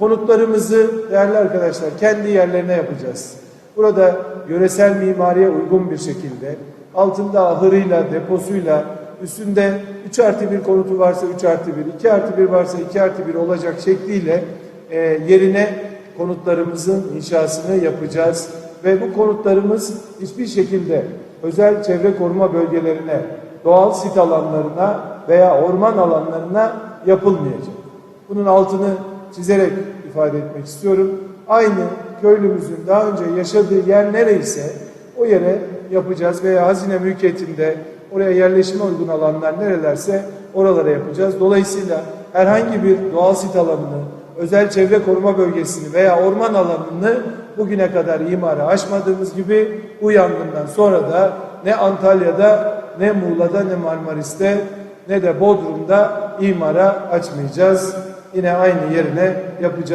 Konutlarımızı değerli arkadaşlar kendi yerlerine yapacağız. Burada yöresel mimariye uygun bir şekilde altında ahırıyla, deposuyla, üstünde 3 artı 1 konutu varsa 3 artı 1, 2 artı 1 varsa 2 artı 1 olacak şekliyle e, yerine konutlarımızın inşasını yapacağız. Ve bu konutlarımız hiçbir şekilde özel çevre koruma bölgelerine, doğal sit alanlarına veya orman alanlarına yapılmayacak. Bunun altını çizerek ifade etmek istiyorum. Aynı köylümüzün daha önce yaşadığı yer nereyse o yere yapacağız veya hazine mülkiyetinde oraya yerleşime uygun alanlar nerelerse oralara yapacağız. Dolayısıyla herhangi bir doğal sit alanını, özel çevre koruma bölgesini veya orman alanını bugüne kadar imara açmadığımız gibi bu yangından sonra da ne Antalya'da ne Muğla'da ne Marmaris'te ne de Bodrum'da imara açmayacağız. Yine aynı yerine yapacağız.